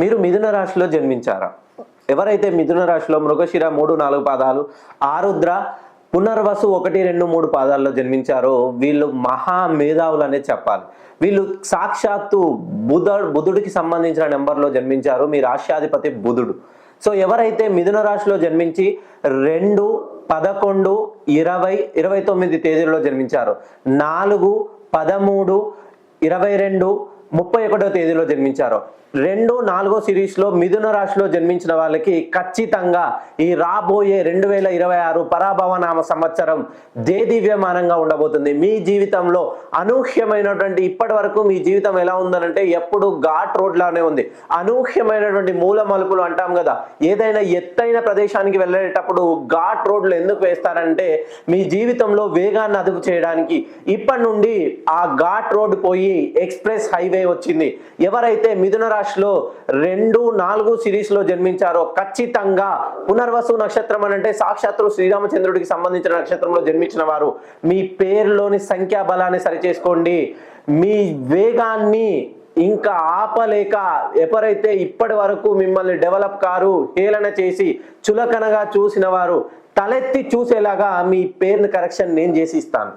మీరు మిథున రాశిలో జన్మించారా? ఎవరైతే మిథున రాశిలో మృగశిర మూడు నాలుగు పాదాలు ఆరుద్ర పునర్వసు ఒకటి రెండు మూడు పాదాల్లో జన్మించారో వీళ్ళు మహా మేధావులు అనేది చెప్పాలి. వీళ్ళు సాక్షాత్తు బుధ బుధుడికి సంబంధించిన నెంబర్లో జన్మించారు. మీ రాష్ట్రాధిపతి బుధుడు. సో ఎవరైతే మిథున రాశిలో జన్మించి రెండు పదకొండు ఇరవై ఇరవై తొమ్మిది తేదీల్లో జన్మించారు నాలుగు పదమూడు ఇరవై రెండు ముప్పై ఒకటో తేదీలో జన్మించారు. రెండు నాలుగో సిరీస్లో మిథున రాశిలో జన్మించిన వాళ్ళకి ఖచ్చితంగా ఈ రాబోయే రెండు వేల ఇరవై ఆరు పరాభవనామ సంవత్సరం దేదివ్యమానంగా ఉండబోతుంది. మీ జీవితంలో అనూహ్యమైనటువంటి ఇప్పటి వరకు మీ జీవితం ఎలా ఉందనంటే ఎప్పుడు ఘాట్ రోడ్లానే ఉంది. అనూహ్యమైనటువంటి మూల మలుపులు అంటాం కదా. ఏదైనా ఎత్తైన ప్రదేశానికి వెళ్ళేటప్పుడు ఘాట్ రోడ్లు ఎందుకు వేస్తారంటే మీ జీవితంలో వేగాన్ని అదుపు చేయడానికి. ఇప్పటి నుండి ఆ ఘాట్ రోడ్ పోయి ఎక్స్ప్రెస్ హైవే వచ్చింది. ఎవరైతే మిథున రాశిలో రెండు నాలుగు సిరీస్లో జన్మించారో ఖచ్చితంగా పునర్వసు నక్షత్రం అని అంటే సాక్షాత్తు శ్రీరామచంద్రుడికి సంబంధించిన నక్షత్రంలో జన్మించిన వారు. మీ పేరులోని సంఖ్యా బలాన్ని సరిచేసుకోండి. మీ వేగాన్ని ఇంకా ఆపలేక ఎవరైతే ఇప్పటి వరకు మిమ్మల్ని డెవలప్ కారు హేళన చేసి చులకనగా చూసిన వారు తలెత్తి చూసేలాగా మీ పేరుని కరెక్షన్ నేను చేసి ఇస్తాను.